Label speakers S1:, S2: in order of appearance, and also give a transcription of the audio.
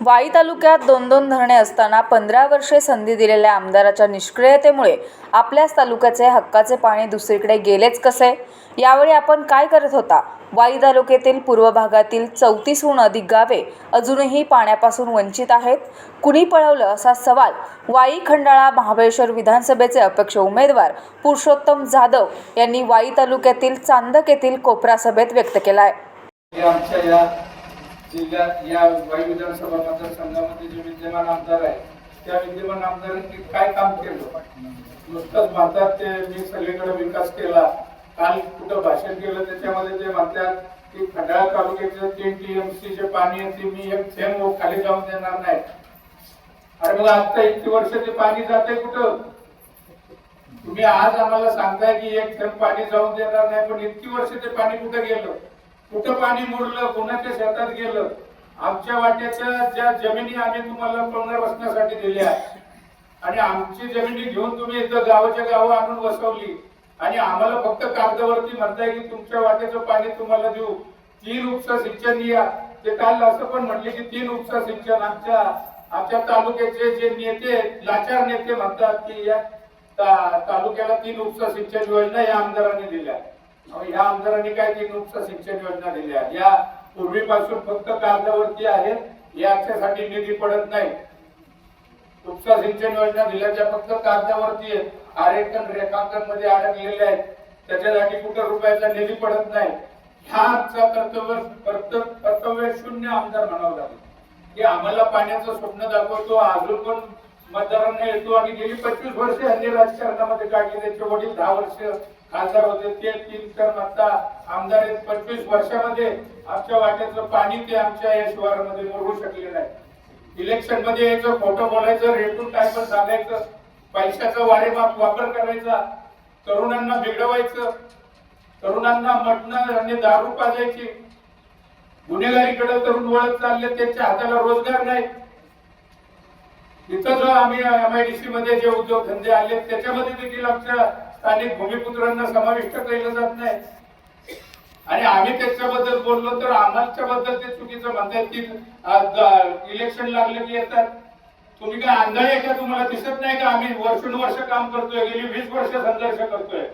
S1: वाई तालुक्यात दोन दोन धरणे असताना पंधरा वर्षे संधी दिलेल्या आमदाराच्या निष्क्रियतेमुळे आपल्याच तालुक्याचे हक्काचे पाणी दुसरीकडे गेलेच कसे? यावेळी आपण काय करत होता? वाई तालुक्यातील पूर्व भागातील चौतीसहून अधिक गावे अजूनही पाण्यापासून वंचित आहेत? कुणी पळवलं असा सवाल वाई खंडाळा महाबळेश्वर विधानसभेचे अपक्ष उमेदवार पुरुषोत्तम जाधव यांनी वाई तालुक्यातील चांदक येथील कोपरा सभेत व्यक्त केला आहे
S2: जिल्ह्यात या वाई विधानसभा मतदारसंघामध्ये जे विद्यमान आमदार आहे त्या विद्यमान आमदारांनी काय काम केलं? नुसतंच म्हणतात ते मी सगळीकडे विकास केला. काल कुठं भाषण केलं त्याच्यामध्ये ते म्हणतात की खंडाळा तालुक्याचं तीन टीएमसी जे पाणी आहे ते मी एक थेंब खाली जाऊन देणार नाही. अरे मला आता इतकी वर्ष ते पाणी जाते कुठं? तुम्ही आज आम्हाला सांगताय की एक थेंब पाणी जाऊन देणार नाही पण इतकी वर्ष ते पाणी कुठं गेलं? कुठं पाणी मोडलं कोणाच्या शेतात गेलं आमच्या वाट्याच्या ज्या जमिनी आम्ही तुम्हाला पुनर्वसनासाठी दिल्या. आणि आमची जमिनी घेऊन तुम्ही इथं गावाच्या गावं आणून बसवली. आणि आम्हाला फक्त कागदावरती म्हणताय की तुमच्या वाट्याचं पाणी तुम्हाला देऊ. तीन उपसा सिंचन या. ते काल असं पण म्हटले की तीन उपसा सिंचन आमच्या आमच्या तालुक्याचे जे नेते लाचार नेते म्हणतात की या तालुक्याला तीन उपसा सिंचन योजना या आमदारांनी दिल्या. या आमदारांनी काय तीन उपसा सिंचन योजना दिल्या या पूर्वीपासून फक्त कागदावरती आहेत याच्यासाठी निधी पडत नाही. उपसा सिंचन योजना दिल्याच्या फक्त कागदावरती आहेत आरेखन रेखांकनमध्ये अडकलेले आहेत. त्याच्यासाठी कुठं रुपयाचा निधी पडत नाही. ह्या आमचा कर्तव्य कर्तव्य कर्तव्य शून्य आमदार म्हणावं लागेल. की आम्हाला पाण्याचं स्वप्न दाखवतो. अजून पण मतदारांना येतो आणि गेली पंचवीस वर्षे यांनी राजकारणामध्ये काढली त्याचे वडील दहा वर्ष खासदार होते. ते तीन टर्म आता आमदार आहेत. पंचवीस वर्षामध्ये आमच्या वाट्याचं पाणी ते आमच्या या शिवारामध्ये मोडू शकले नाही इलेक्शनमध्ये यायचं खोटं बोलायचं रेटून टायपर सांगायचं पैशाचा वारेमाप वापर करायचा तरुणांना बिघडवायचं तरुणांना मटणं आणि दारू पाजायची. गुन्हेगारीकडे तरुण वळत चालले त्यांच्या हाताला रोजगार नाही. इथं जो आम्ही सी मध्ये जे उद्योग धंदे आले त्याच्यामध्ये देखील आमच्या स्थानिक भूमिपुत्रांना समाविष्ट केलं जात नाही. आणि आम्ही त्याच्याबद्दल बोललो तर आम्हाच्या बद्दल ते चुकीचं म्हणतात की इलेक्शन लागले की येतात. तुम्ही काय आंधळे आहे का? तुम्हाला दिसत नाही का? आम्ही वर्षानुवर्ष काम करतोय गेली वीस वर्ष संघर्ष करतोय.